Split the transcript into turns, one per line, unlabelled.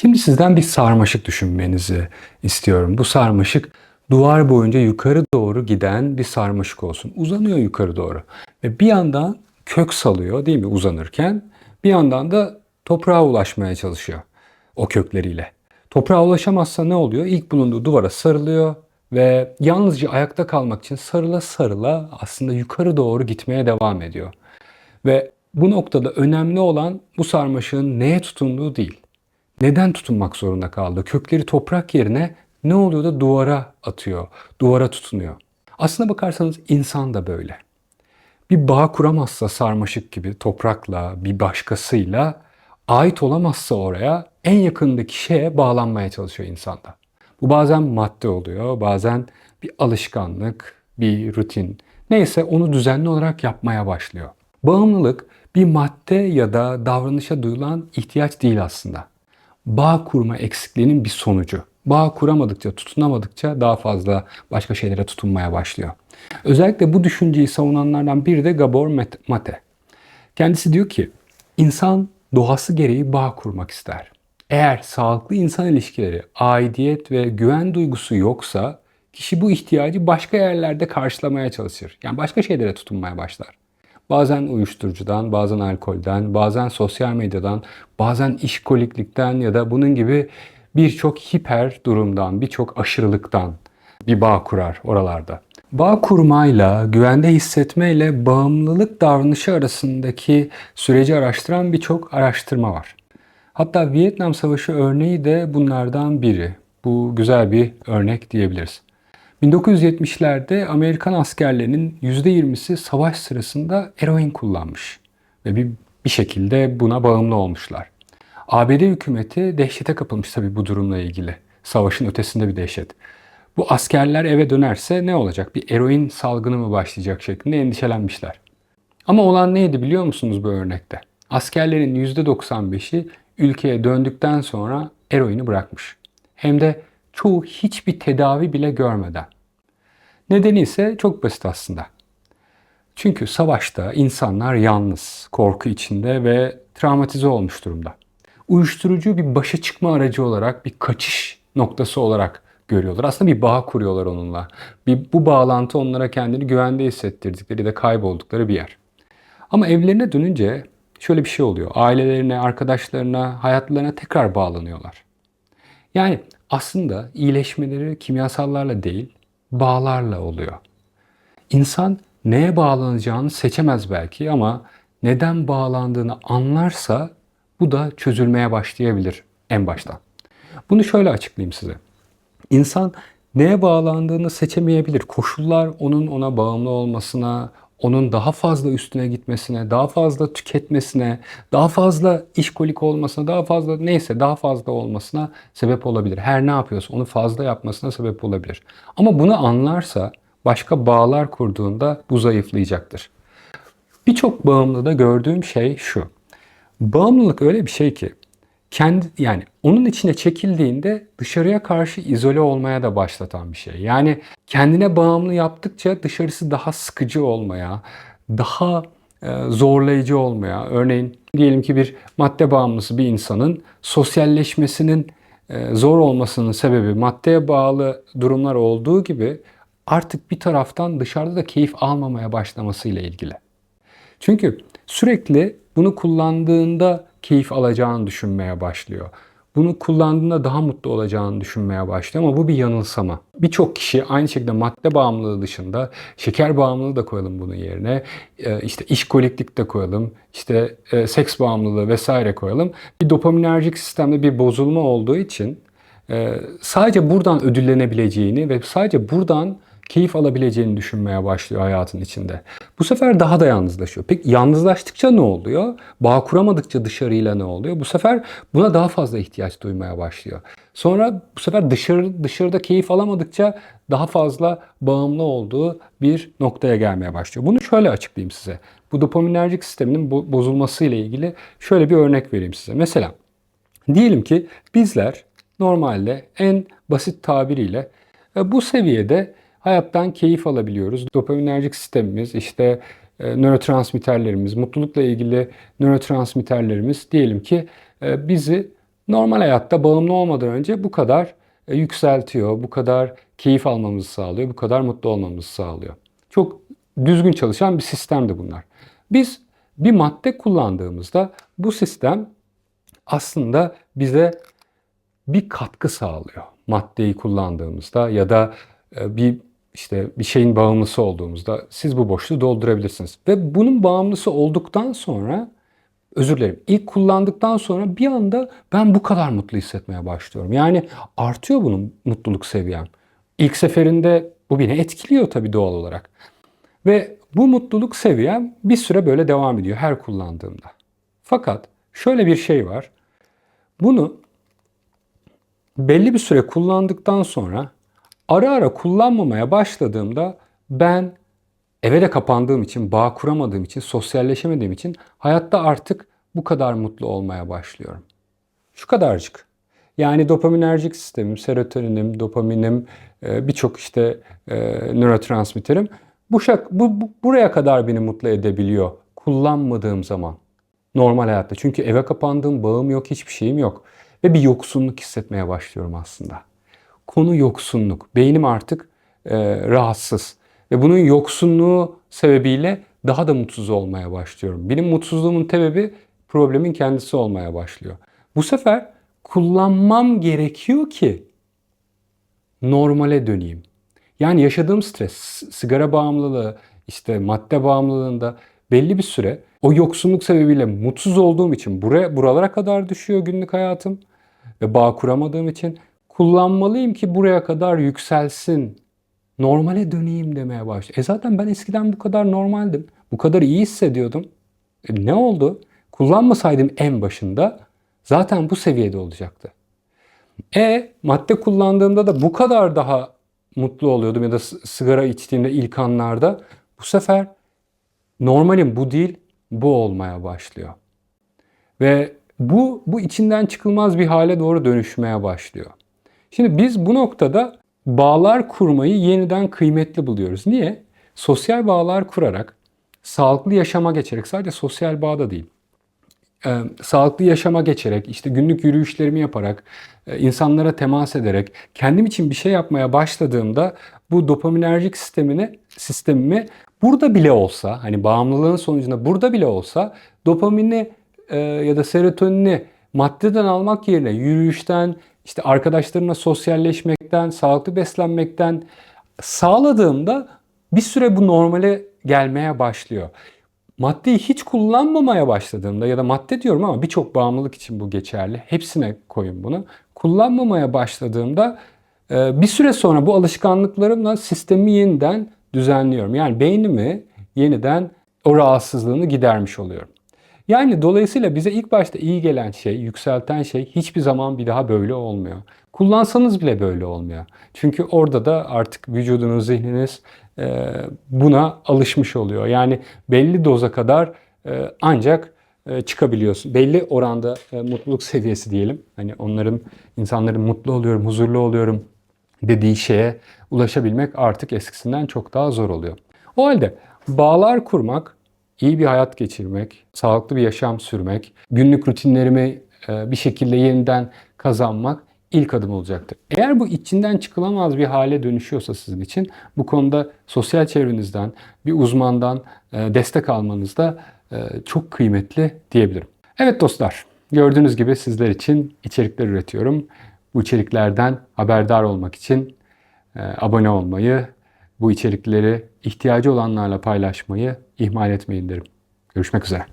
Şimdi sizden bir sarmaşık düşünmenizi istiyorum. Bu sarmaşık duvar boyunca yukarı doğru giden bir sarmaşık olsun. Uzanıyor yukarı doğru. Ve bir yandan kök salıyor değil mi uzanırken? Bir yandan da toprağa ulaşmaya çalışıyor o kökleriyle. Toprağa ulaşamazsa ne oluyor? İlk bulunduğu duvara sarılıyor ve yalnızca ayakta kalmak için sarıla sarıla aslında yukarı doğru gitmeye devam ediyor. Ve bu noktada önemli olan bu sarmaşığın neye tutunduğu değil. Neden tutunmak zorunda kaldı? Kökleri toprak yerine ne oluyor da duvara atıyor, duvara tutunuyor. Aslına bakarsanız insan da böyle. Bir bağ kuramazsa sarmaşık gibi toprakla, bir başkasıyla ait olamazsa oraya en yakındaki şeye bağlanmaya çalışıyor insanda. Bu bazen madde oluyor, bazen bir alışkanlık, bir rutin. Neyse onu düzenli olarak yapmaya başlıyor. Bağımlılık bir madde ya da davranışa duyulan ihtiyaç değil aslında. Bağ kurma eksikliğinin bir sonucu. Bağ kuramadıkça, tutunamadıkça daha fazla başka şeylere tutunmaya başlıyor. Özellikle bu düşünceyi savunanlardan biri de Gabor Mate. Kendisi diyor ki, insan doğası gereği bağ kurmak ister. Eğer sağlıklı insan ilişkileri, aidiyet ve güven duygusu yoksa kişi bu ihtiyacı başka yerlerde karşılamaya çalışır. Yani başka şeylere tutunmaya başlar. Bazen uyuşturucudan, bazen alkolden, bazen sosyal medyadan, bazen işkoliklikten ya da bunun gibi birçok hiper durumdan, birçok aşırılıktan bir bağ kurar oralarda. Bağ kurmayla, güvende hissetmeyle bağımlılık davranışı arasındaki süreci araştıran birçok araştırma var. Hatta Vietnam Savaşı örneği de bunlardan biri. Bu güzel bir örnek diyebiliriz. 1970'lerde Amerikan askerlerinin %20'si savaş sırasında eroin kullanmış ve bir, bir şekilde buna bağımlı olmuşlar. ABD hükümeti dehşete kapılmış tabii bu durumla ilgili. Savaşın ötesinde bir dehşet. Bu askerler eve dönerse ne olacak? Bir eroin salgını mı başlayacak şeklinde endişelenmişler. Ama olan neydi biliyor musunuz bu örnekte? Askerlerin %95'i ülkeye döndükten sonra eroini bırakmış. Hem de çoğu hiçbir tedavi bile görmeden. Nedeni ise çok basit aslında. Çünkü savaşta insanlar yalnız, korku içinde ve travmatize olmuş durumda. Uyuşturucu bir başa çıkma aracı olarak, bir kaçış noktası olarak görüyorlar. Aslında bir bağ kuruyorlar onunla. Bir, bu bağlantı onlara kendini güvende hissettirdikleri de kayboldukları bir yer. Ama evlerine dönünce şöyle bir şey oluyor. Ailelerine, arkadaşlarına, hayatlarına tekrar bağlanıyorlar. Yani aslında iyileşmeleri kimyasallarla değil, bağlarla oluyor. İnsan neye bağlanacağını seçemez belki ama neden bağlandığını anlarsa bu da çözülmeye başlayabilir en baştan. Bunu şöyle açıklayayım size. İnsan neye bağlandığını seçemeyebilir. Koşullar onun ona bağımlı olmasına, onun daha fazla üstüne gitmesine, daha fazla tüketmesine, daha fazla işkolik olmasına, daha fazla neyse daha fazla olmasına sebep olabilir. Her ne yapıyorsa onu fazla yapmasına sebep olabilir. Ama bunu anlarsa başka bağlar kurduğunda bu zayıflayacaktır. Birçok bağımlıda gördüğüm şey şu. Bağımlılık öyle bir şey ki kendi yani onun içine çekildiğinde dışarıya karşı izole olmaya da başlatan bir şey. Yani kendine bağımlı yaptıkça dışarısı daha sıkıcı olmaya, daha e, zorlayıcı olmaya. Örneğin diyelim ki bir madde bağımlısı bir insanın sosyalleşmesinin e, zor olmasının sebebi maddeye bağlı durumlar olduğu gibi artık bir taraftan dışarıda da keyif almamaya başlamasıyla ilgili. Çünkü sürekli bunu kullandığında keyif alacağını düşünmeye başlıyor. Bunu kullandığında daha mutlu olacağını düşünmeye başlıyor ama bu bir yanılsama. Birçok kişi aynı şekilde madde bağımlılığı dışında şeker bağımlılığı da koyalım bunun yerine. E, işte işkoliklik de koyalım. işte e, seks bağımlılığı vesaire koyalım. Bir dopaminerjik sistemde bir bozulma olduğu için e, sadece buradan ödüllenebileceğini ve sadece buradan keyif alabileceğini düşünmeye başlıyor hayatın içinde. Bu sefer daha da yalnızlaşıyor. Peki yalnızlaştıkça ne oluyor? Bağ kuramadıkça dışarıyla ne oluyor? Bu sefer buna daha fazla ihtiyaç duymaya başlıyor. Sonra bu sefer dışarı dışarıda keyif alamadıkça daha fazla bağımlı olduğu bir noktaya gelmeye başlıyor. Bunu şöyle açıklayayım size. Bu dopaminerjik sisteminin bozulması ile ilgili şöyle bir örnek vereyim size. Mesela diyelim ki bizler normalde en basit tabiriyle e, bu seviyede hayattan keyif alabiliyoruz. Dopaminerjik sistemimiz, işte e, nörotransmitterlerimiz, mutlulukla ilgili nörotransmitterlerimiz diyelim ki e, bizi normal hayatta bağımlı olmadan önce bu kadar e, yükseltiyor, bu kadar keyif almamızı sağlıyor, bu kadar mutlu olmamızı sağlıyor. Çok düzgün çalışan bir sistem de bunlar. Biz bir madde kullandığımızda bu sistem aslında bize bir katkı sağlıyor. Maddeyi kullandığımızda ya da bir işte bir şeyin bağımlısı olduğumuzda siz bu boşluğu doldurabilirsiniz. Ve bunun bağımlısı olduktan sonra özür dilerim. İlk kullandıktan sonra bir anda ben bu kadar mutlu hissetmeye başlıyorum. Yani artıyor bunun mutluluk seviyem. İlk seferinde bu beni etkiliyor tabii doğal olarak. Ve bu mutluluk seviyem bir süre böyle devam ediyor her kullandığımda. Fakat şöyle bir şey var. Bunu belli bir süre kullandıktan sonra ara ara kullanmamaya başladığımda ben eve de kapandığım için, bağ kuramadığım için, sosyalleşemediğim için hayatta artık bu kadar mutlu olmaya başlıyorum. Şu kadarcık. Yani dopaminerjik sistemim, serotoninim, dopaminim, e, birçok işte e, nörotransmitterim bu, şak, bu, bu buraya kadar beni mutlu edebiliyor kullanmadığım zaman. Normal hayatta. Çünkü eve kapandığım bağım yok, hiçbir şeyim yok. Ve bir yoksunluk hissetmeye başlıyorum aslında. Konu yoksunluk. Beynim artık e, rahatsız. Ve bunun yoksunluğu sebebiyle daha da mutsuz olmaya başlıyorum. Benim mutsuzluğumun sebebi problemin kendisi olmaya başlıyor. Bu sefer kullanmam gerekiyor ki normale döneyim. Yani yaşadığım stres, sigara bağımlılığı, işte madde bağımlılığında belli bir süre o yoksunluk sebebiyle mutsuz olduğum için buraya buralara kadar düşüyor günlük hayatım ve bağ kuramadığım için kullanmalıyım ki buraya kadar yükselsin. Normale döneyim demeye başladı. E zaten ben eskiden bu kadar normaldim. Bu kadar iyi hissediyordum. E ne oldu? Kullanmasaydım en başında zaten bu seviyede olacaktı. E madde kullandığımda da bu kadar daha mutlu oluyordum ya da sigara içtiğimde ilk anlarda. Bu sefer normalim bu değil, bu olmaya başlıyor. Ve bu, bu içinden çıkılmaz bir hale doğru dönüşmeye başlıyor. Şimdi biz bu noktada bağlar kurmayı yeniden kıymetli buluyoruz. Niye? Sosyal bağlar kurarak, sağlıklı yaşama geçerek, sadece sosyal bağda değil, e, sağlıklı yaşama geçerek, işte günlük yürüyüşlerimi yaparak, e, insanlara temas ederek, kendim için bir şey yapmaya başladığımda bu dopaminerjik sistemini, sistemimi burada bile olsa, hani bağımlılığın sonucunda burada bile olsa dopamini e, ya da serotonini maddeden almak yerine yürüyüşten, işte arkadaşlarımla sosyalleşmekten, sağlıklı beslenmekten sağladığımda bir süre bu normale gelmeye başlıyor. Maddeyi hiç kullanmamaya başladığımda ya da madde diyorum ama birçok bağımlılık için bu geçerli. Hepsine koyun bunu. Kullanmamaya başladığımda e, bir süre sonra bu alışkanlıklarımla sistemi yeniden düzenliyorum. Yani beynimi yeniden o rahatsızlığını gidermiş oluyorum. Yani dolayısıyla bize ilk başta iyi gelen şey, yükselten şey hiçbir zaman bir daha böyle olmuyor. Kullansanız bile böyle olmuyor. Çünkü orada da artık vücudunuz, zihniniz e, buna alışmış oluyor. Yani belli doza kadar e, ancak e, çıkabiliyorsun. Belli oranda mutluluk seviyesi diyelim. Hani onların, insanların mutlu oluyorum, huzurlu oluyorum dediği şeye ulaşabilmek artık eskisinden çok daha zor oluyor. O halde bağlar kurmak, iyi bir hayat geçirmek, sağlıklı bir yaşam sürmek, günlük rutinlerimi bir şekilde yeniden kazanmak ilk adım olacaktır. Eğer bu içinden çıkılamaz bir hale dönüşüyorsa sizin için bu konuda sosyal çevrenizden, bir uzmandan e, destek almanız da e, çok kıymetli diyebilirim. Evet dostlar, gördüğünüz gibi sizler için içerikler üretiyorum. Bu içeriklerden haberdar olmak için e, abone olmayı, bu içerikleri ihtiyacı olanlarla paylaşmayı ihmal etmeyin derim. Görüşmek üzere.